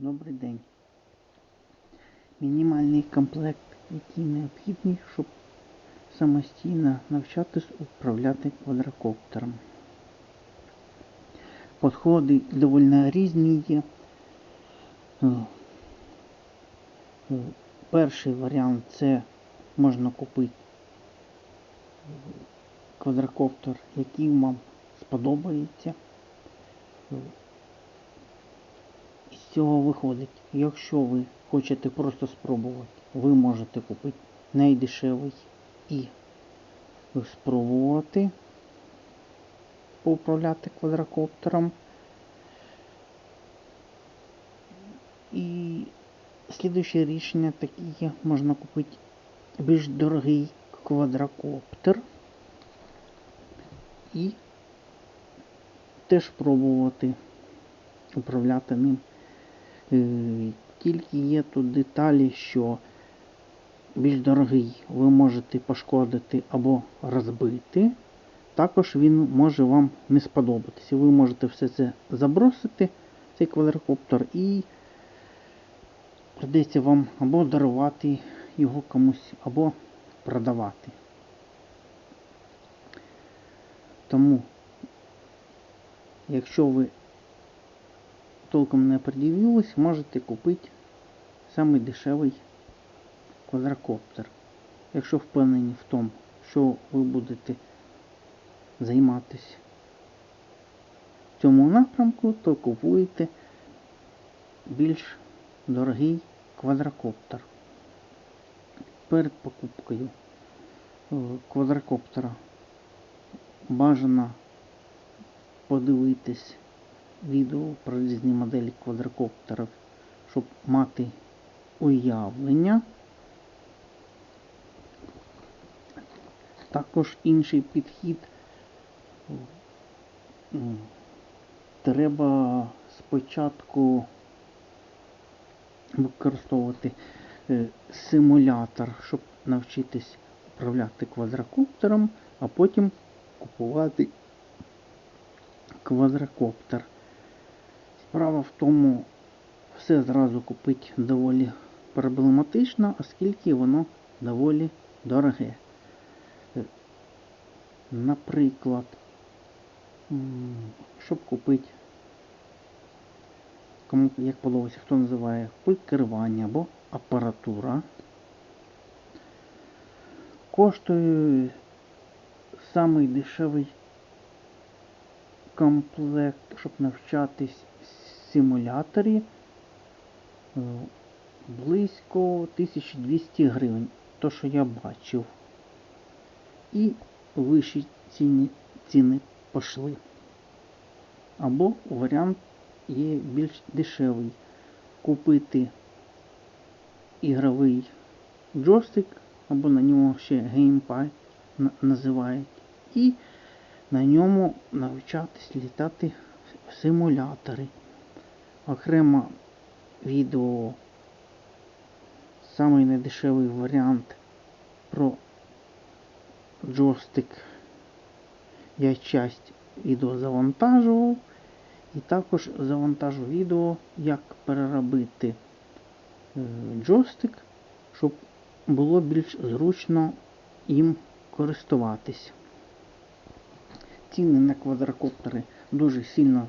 Добрий день. Мінімальний комплект, який необхідний, щоб самостійно навчатись управляти квадрокоптером. Подходи доволі різні є. Е, е, Перший варіант це можна купити квадрокоптер, який вам сподобається. Цього виходить, якщо ви хочете просто спробувати, ви можете купити найдешевий і спробувати поуправляти квадрокоптером. І слідуюче рішення таке можна купити більш дорогий квадрокоптер і теж пробувати управляти ним. Е, Тільки є тут деталі, що більш дорогий ви можете пошкодити або розбити. Також він може вам не сподобатися. Ви можете все це забросити, цей квадрокоптер, і придеться вам або дарувати його комусь, або продавати. Тому, якщо ви толком не придивились, можете купити самий дешевий квадрокоптер. Якщо впевнені в тому, що ви будете займатися в цьому напрямку, то купуєте більш дорогий квадрокоптер. Перед покупкою е, квадрокоптера бажано подивитись відео про різні моделі квадрокоптерів, щоб мати уявлення. Також інший підхід треба спочатку використовувати е, симулятор, щоб навчитись управляти квадрокоптером, а потім купувати квадрокоптер. Справа в тому, все зразу купити доволі проблематично, оскільки воно доволі дороге. Е, Наприклад, щоб купити, кому як подобається, хто називає пульт керування або апаратура, коштує самий дешевий комплект, щоб навчатись симуляторі е, близько 1200 гривень, то що я бачив. І вищі ціни, ціни пішли. Або варіант є більш дешевий. Купити ігровий джойстик, або на нього ще геймпад називають. І на ньому навчатись літати в симулятори. Окремо відео, самий недешевий варіант про джойстик. Я часть відео завантажував. І також завантажу відео, як переробити е, джойстик, щоб було більш зручно їм користуватись. Ціни на квадрокоптери дуже сильно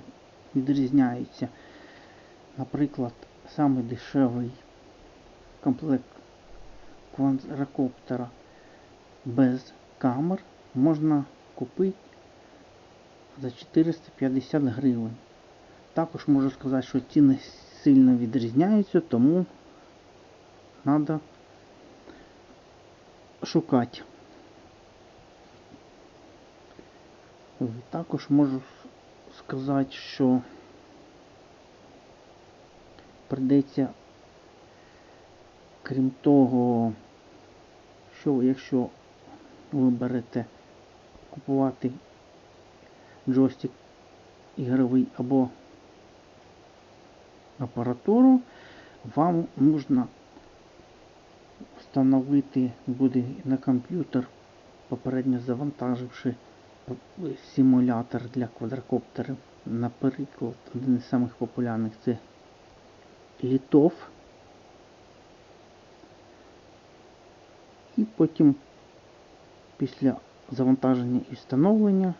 відрізняються. Наприклад, самий дешевий комплект квадрокоптера без камер можна купити за 450 гривень. Також можу сказати, що ціни сильно відрізняються, тому треба шукати. Також можу сказати, що прийдеться, крім того, що якщо ви берете купувати джойстик ігровий або апаратуру, вам нужно встановити буде на комп'ютер, попередньо завантаживши симулятор для квадрокоптерів. Наприклад, один із самих це літов. І потім після завантаження і встановлення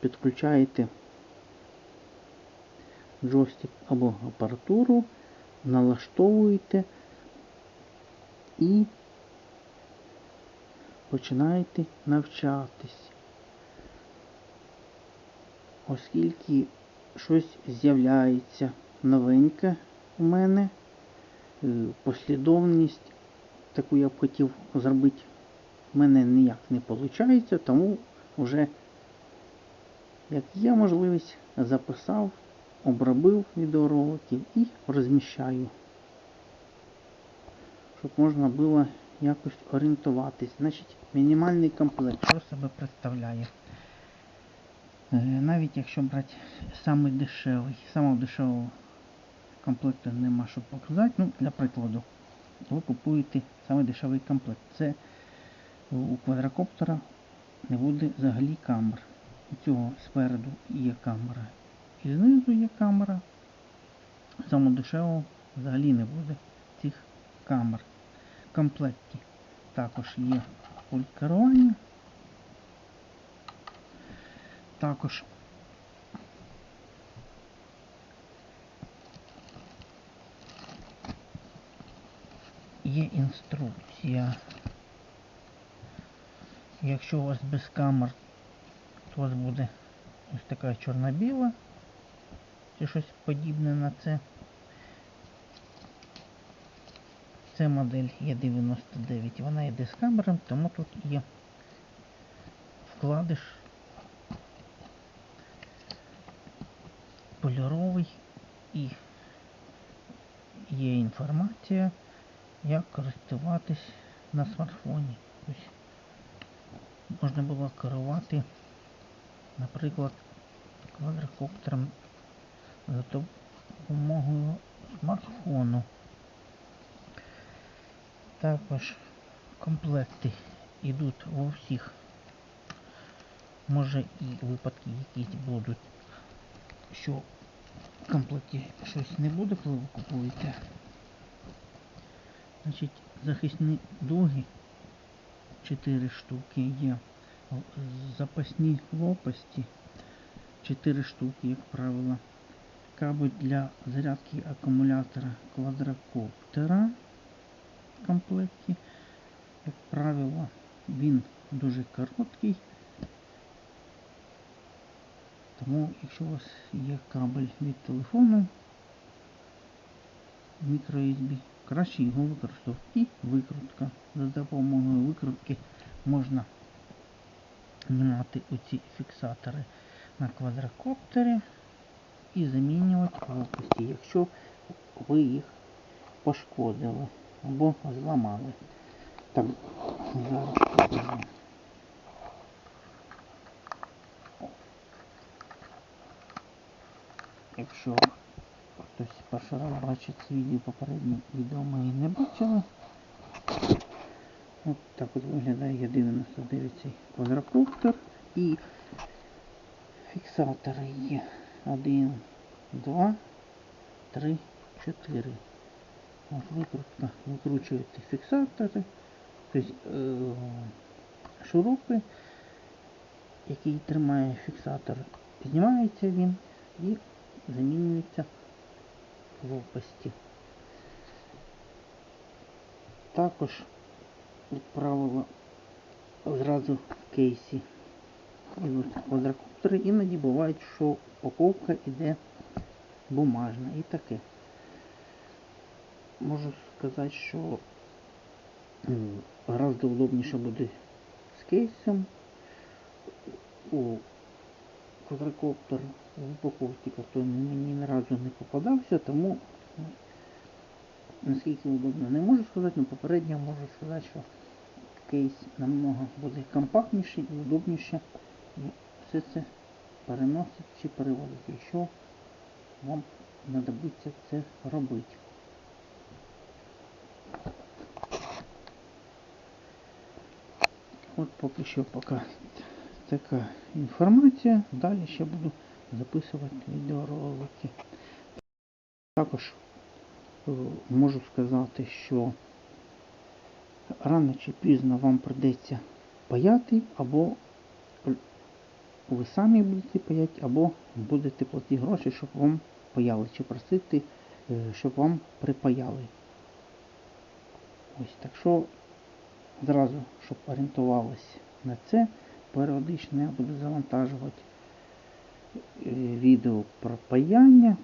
підключаєте джойстик або апаратуру, налаштовуєте і починаєте навчатись. Оскільки щось з'являється новеньке у мене, е, послідовність, таку я б хотів зробити, в мене ніяк не виходить, тому вже як є можливість, записав, обробив відеоролики і розміщаю, щоб можна було якось орієнтуватись. Значить, мінімальний комплект, що себе представляє? Е, Навіть якщо брати самий дешевий, самого дешевого комплекту нема що показати, ну, для прикладу, ви купуєте самий дешевий комплект. Це у квадрокоптера не буде взагалі камер. У цього спереду є камера. І знизу є камера. Самого дешевого взагалі не буде цих камер. В комплекті також є пульт керування. Також є інструкція. Якщо у вас без камер, то у вас буде ось така чорно-біла, чи щось подібне на це. Це модель Е99, вона йде з камерами, тому тут є вкладиш кольоровий і є інформація, як користуватись на смартфоні. Тобто можна було керувати, наприклад, квадрокоптером за допомогою смартфону. Також комплекти йдуть у всіх. Може і випадки якісь будуть, що в комплекті щось не буде, коли ви купуєте. Значить, захисні дуги 4 штуки є. Запасні лопасті 4 штуки, як правило. Кабель для зарядки акумулятора квадрокоптера в комплекті. Як правило, він дуже короткий. Тому, якщо у вас є кабель від телефону microUSB, краще його використовувати. І викрутка. За допомогою викрутки можна знімати оці фіксатори на квадрокоптері і замінювати лопасті, якщо ви їх пошкодили або зламали. Так, зараз покажу. Якщо хтось перший раз бачить це відео, попереднє відео ми її не бачили. От так от виглядає 99 цей квадрокоптер і фіксатори є 1, 2, 3, 4. От викрутка, викручуєте фіксатори, тобто е, шурупи, який тримає фіксатор, знімається він і замінюється лопасті. Також, як правило, зразу в кейсі йдуть квадрокоптери, іноді буває, що упаковка йде бумажна і таке. Можу сказати, що гораздо удобніше буде з кейсом. Квадрокоптер в упаковці картонний мені ні разу не попадався, тому ну, наскільки удобно. Не можу сказати, але попередньо можу сказати, що кейс намного буде компактніший і удобніше. Все це переносить чи переводить, якщо вам знадобиться це робити. От поки що поки така інформація. Далі ще буду записувати відеоролики. Також е, можу сказати, що рано чи пізно вам прийдеться паяти, або ви самі будете паяти, або будете платити гроші, щоб вам паяли, чи просити, е, щоб вам припаяли. Ось так що зразу, щоб орієнтувались на це, періодично я буду завантажувати е, відео про паяння,